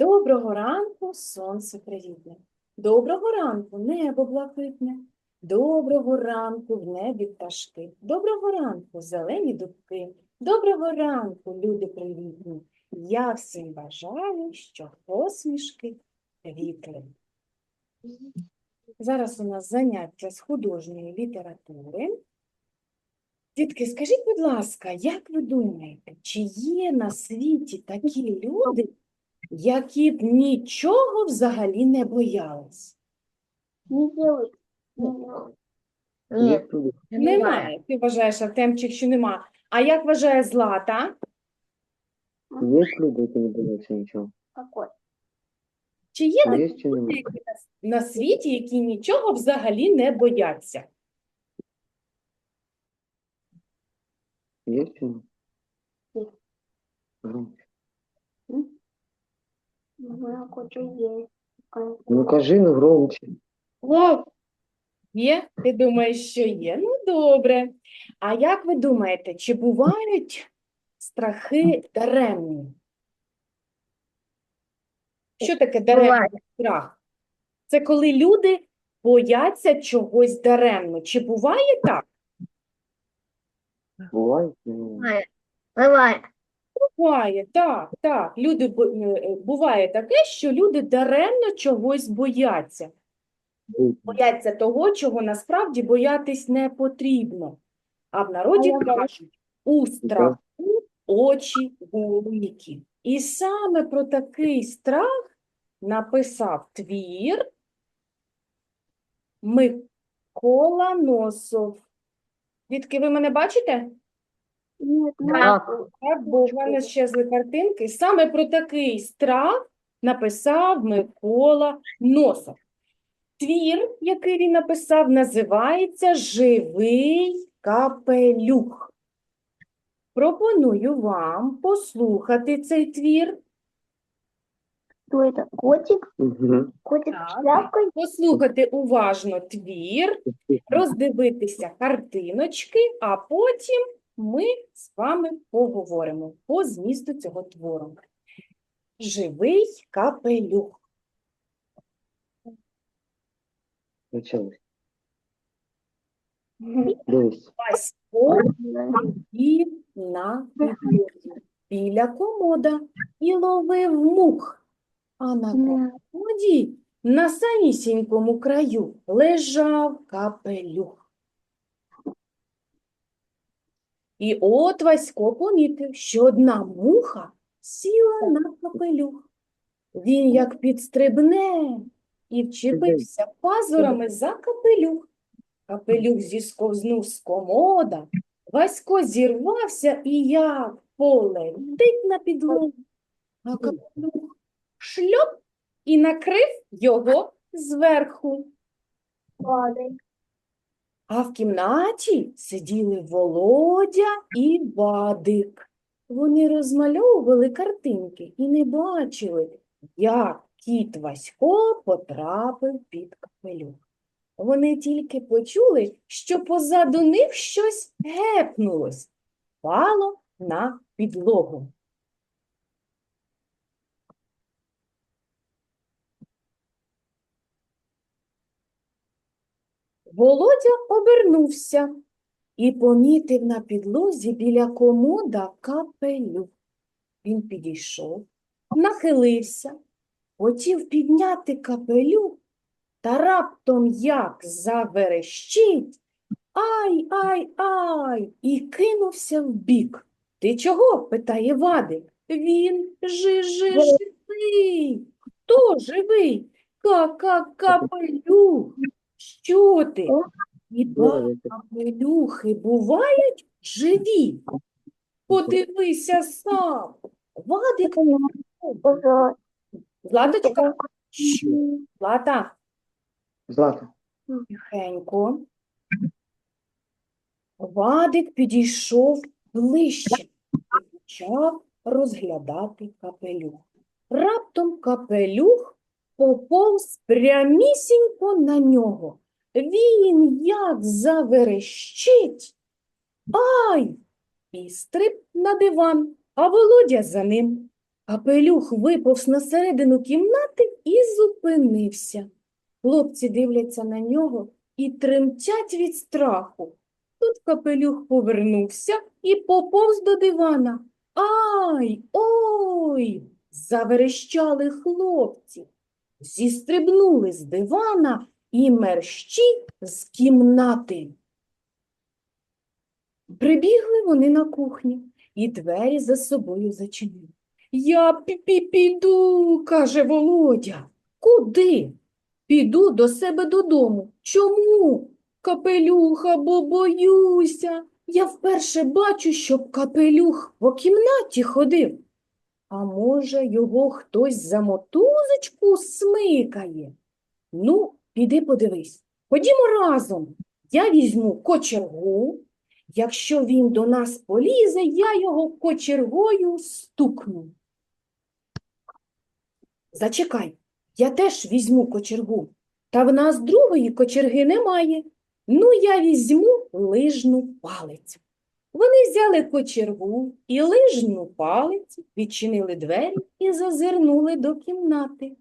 Доброго ранку, сонце привітне. Доброго ранку, небо блакитне. Доброго ранку, в небі пташки. Доброго ранку, зелені дубки. Доброго ранку, люди привітні. Я всім бажаю, що посмішки квітли. Зараз у нас заняття з художньої літератури. Дітки, скажіть, будь ласка, як ви думаєте, чи є на світі такі люди, які б нічого взагалі не боялись? Делай. Нет, Немає. Ти вважаєш, Артемчик, що нема. А як вважає Злата? есть люди, які не бояться нічого? Какой? Чи є А такі є чи люди які на- на світі, які нічого взагалі не бояться? Є чи ні? Є. Громче. Ну, какой-то есть. Ну кажи, ну громче. Есть. Є? Ти думаєш, що є? Ну, добре. А як ви думаєте, чи бувають страхи даремні? Що таке даремний Буває. страх? Це коли люди бояться чогось даремно. Чи буває так? Буває? Бывает. Буває, так, так. Люди, е, е, буває таке, що люди даремно чогось бояться. Бояться того, чого насправді боятись не потрібно. А в народі кажуть, у страху очі великі. І саме про такий страх написав твір Микола Носов. Дітки, ви мене бачите? Нет, Так. Так, бо в мене щезли картинки. Саме про такий страх написав Микола Носов. Твір, який він написав, називається Живий капелюх. Пропоную вам послухати цей твір. Кто это? Котик? Котик с? Послухати уважно твір, роздивитися картиночки, а потім ми з вами поговоримо по змісту цього твору. Живий капелюх. Почалось. Васько сидів на підлозі біля комода і ловив мух. А на комоді на самісінькому краю лежав капелюх. І от Васько помітив, що одна муха сіла на капелюх. Він як підстрибне і вчепився пазурами за капелюх. Капелюх зісковзнув з комода, Васько зірвався і як полетить на підлогу. А капелюх шльоп і накрив його зверху. А в кімнаті сиділи Володя і Вадик. Вони розмальовували картинки і не бачили, як кіт Васько потрапив під капелюх. Вони тільки почули, що позаду них щось гепнулось, впало на підлогу. Володя обернувся і помітив на підлозі біля комода капелюх. Він підійшов, нахилився, хотів підняти капелюх, та раптом як заверещить, ай, ай, ай, і кинувся вбік. Ти чого? питає Вадик. Він жи жи живий. Хто живий? Ка-ка-капелюх. Що ти? Хіба капелюхи бувають живі? Подивися сам. Вадик. Златочка, Злата, Злата. тихенько. Вадик підійшов ближче і почав розглядати капелюх. Раптом капелюх поповз прямісінько на нього. Він як заверещить. Ай! І стриб на диван, а Володя за ним. Капелюх виповз на середину кімнати і зупинився. Хлопці дивляться на нього і тремтять від страху. Тут капелюх повернувся і поповз до дивана. Ай, ой! Заверещали хлопці. Зістрибнули з дивана і мерщі з кімнати. Прибігли вони на кухню і двері за собою зачинили. Я пі-пі піду, каже Володя. Куди? Піду до себе додому. Чому? Капелюха, бо боюся. Я вперше бачу, щоб капелюх по кімнаті ходив. А може, його хтось за мотузочку смикає? Ну, піди подивись. Ходімо разом. Я візьму кочергу. Якщо він до нас полізе, я його кочергою стукну. Зачекай, я теж візьму кочергу. Та в нас другої кочерги немає. Ну, я візьму лижну палицю. Вони взяли кочергу і лижну палицю, відчинили двері і зазирнули до кімнати.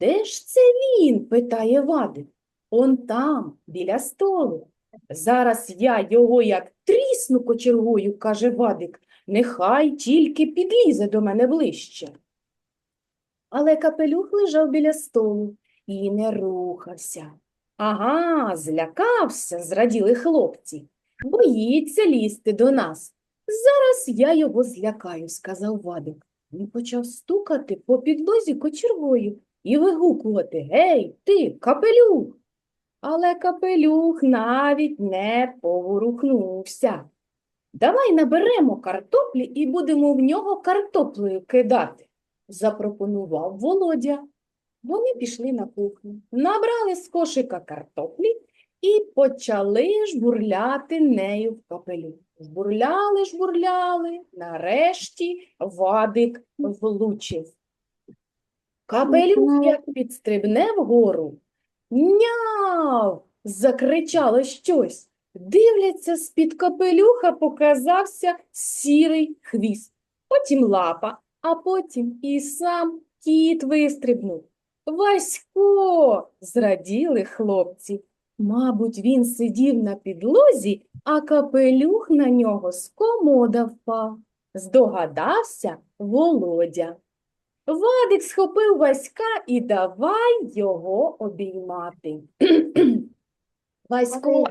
Де ж це він? питає Вадик. Он там, біля столу. Зараз я його як трісну кочергою, каже Вадик, нехай тільки підлізе до мене ближче. Але капелюх лежав біля столу і не рухався. Ага, злякався, зраділи хлопці. Боїться лізти до нас. Зараз я його злякаю, сказав Вадик. Він почав стукати по підлозі кочергою і вигукувати Гей, ти, капелюх! Але капелюх навіть не поворухнувся. Давай наберемо картоплі і будемо в нього картоплею кидати, запропонував Володя. Вони пішли на кухню, набрали з кошика картоплі і почали жбурляти нею в капелюх. Жбурляли, жбурляли, нарешті Вадик влучив. Капелюх як підстрибне вгору. Няв! закричало щось. Дивляться, з-під капелюха показався сірий хвіст, потім лапа, а потім і сам кіт вистрибнув. Васько! зраділи хлопці. Мабуть, він сидів на підлозі, а капелюх на нього з комода впав. Здогадався Володя. Вадик схопив Васька і давай його обіймати. Васько,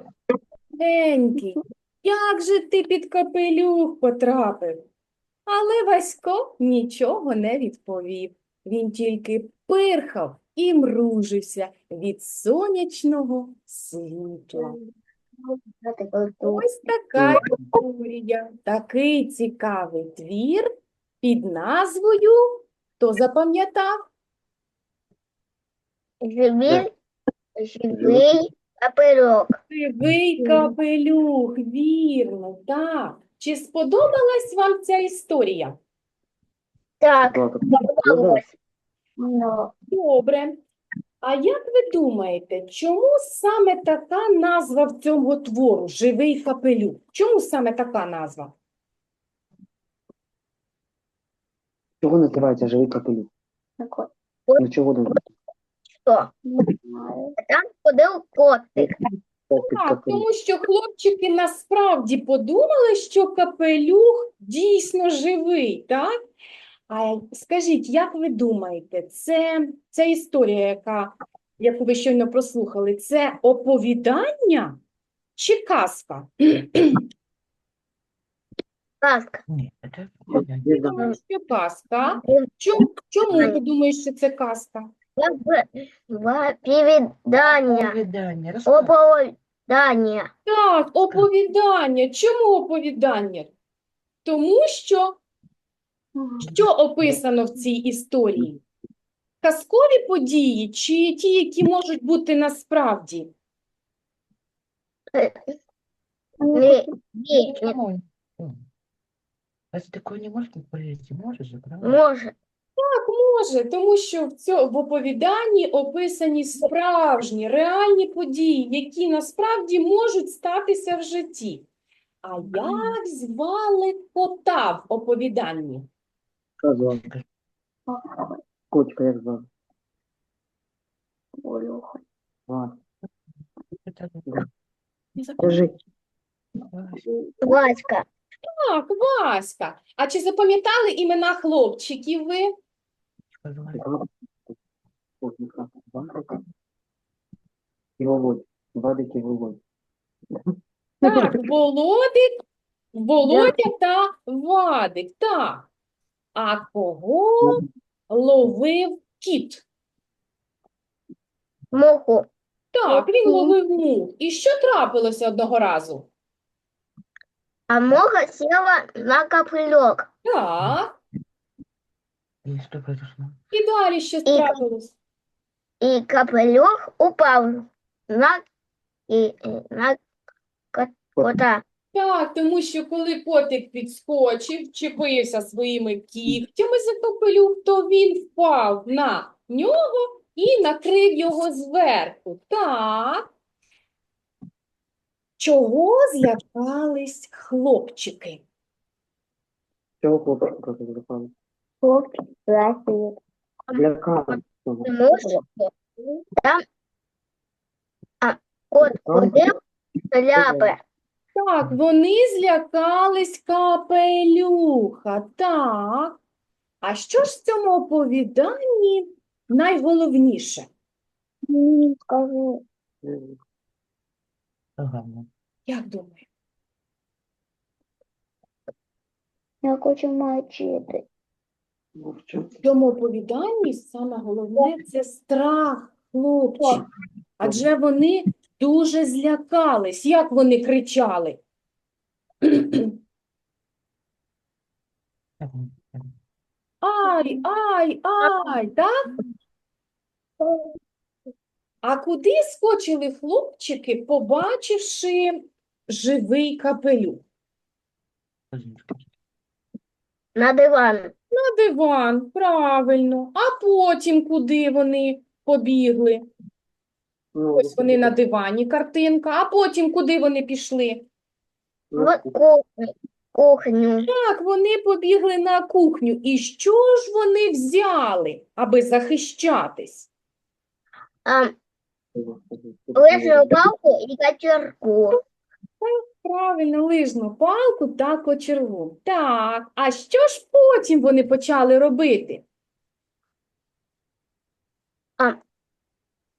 маленький, як же ти під капелюх потрапив? Але Васько нічого не відповів. Він тільки пирхав і мружився від сонячного світла. Ось така історія, такий цікавий твір під назвою Хто запам'ятав? Живий, живий капелюк. Кривий капелюх, вірно, так. Чи сподобалась вам ця історія? Так, Так, сподобалось. Ну, Добре. А як ви думаєте, чому саме така назва в цьому твору Живий капелюх? Чому саме така назва? Чого називається живий капелюх? так. Ну чого Що? Не. Там ходив котик. Так, тому що хлопчики насправді подумали, що капелюх дійсно живий, так? А скажіть, як ви думаєте, це, ця історія, яка, яку ви щойно прослухали, це оповідання чи казка? Казка. Що казка. Чому, чому ти думаєш, що це казка? Оповідання. Оповідання. Оповідання. Так, оповідання. Чому оповідання? Тому що Що описано в цій історії? Казкові події чи ті, які можуть бути насправді? Ні, ні, почему? М. Разве такое не может произойти? Может же, правда? може. Так, може, тому що в, цьо, в оповіданні описані справжні, реальні події, які насправді можуть статися в житті. А як звали кота в оповіданні? Як звати? Олюха. Не забудь. Скажи, Васька. Так, Васька. А чи запам'ятали імена хлопчиків ви? І Володь. Вадик і Володь. Так, Володик, Володя та Вадик. Так. А кого ловив кіт? Муху. Так, він ловив мух. І що трапилося одного разу? А муха села на капелек. Так, И что произошло? і далі що трапилось? И капелек упал на, и на ко- кота. Так, тому що коли котик підскочив, вчепився своїми кігтями за капелюх, то він впав на нього і накрив його зверху. Так. Чого злякались хлопчики? Цього хлопчика запали. Хлопчик красивый. Лякали. цього. Муж там а, кот ходив шляпи. Так, вони злякались капелюха. Так. А що ж в цьому оповіданні найголовніше? Ага. Як думаєте? Я хочу мовчать. В цьому оповіданні саме головне це страх хлопчиків. Адже вони дуже злякались. Як вони кричали? Ай, ай, ай, так? А куди скочили хлопчики, побачивши живий капелюх? На диван. На диван, правильно. А потім куди вони побігли? Ну, Ось вони на дивані, картинка. А потім куди вони пішли? В кухню. Кухню. Так, вони побігли на кухню. І що ж вони взяли, аби захищатись? А, лыжную палку и кочергу. Правильно, лижну палку та кочергу. Так, а що ж потім вони почали робити?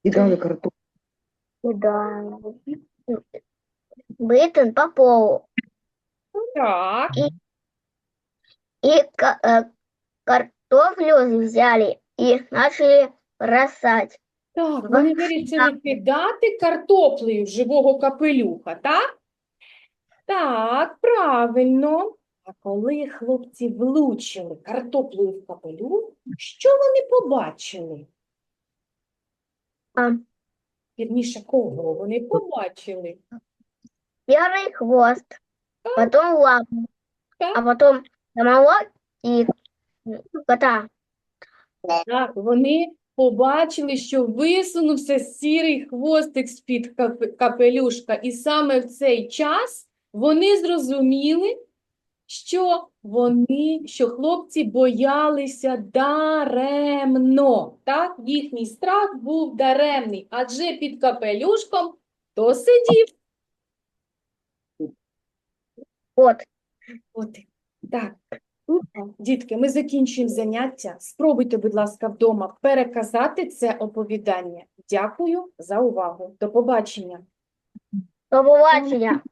І дали картоплю. Да. Бытен по полу. Так, И ка- э, картофлю взяли и начали бросать. так, вони вирішили кидати картоплею живого капелюха, так? Так, правильно. А коли хлопці влучили картоплею в капелюх, що вони побачили? А, Вірніше, кого вони побачили? Первый хвост, потом лапу, Так. а потом самого и кота. Так, вони побачили, що висунувся сірий хвостик з-під капе- капелюшка, і саме в цей час вони зрозуміли, що вони, що хлопці боялися даремно. Так, їхній страх був даремний, адже під капелюшком то сидів. Вот. От, так. Дітки, ми закінчуємо заняття. Спробуйте, будь ласка, вдома переказати це оповідання. Дякую за увагу. До побачення. До побачення.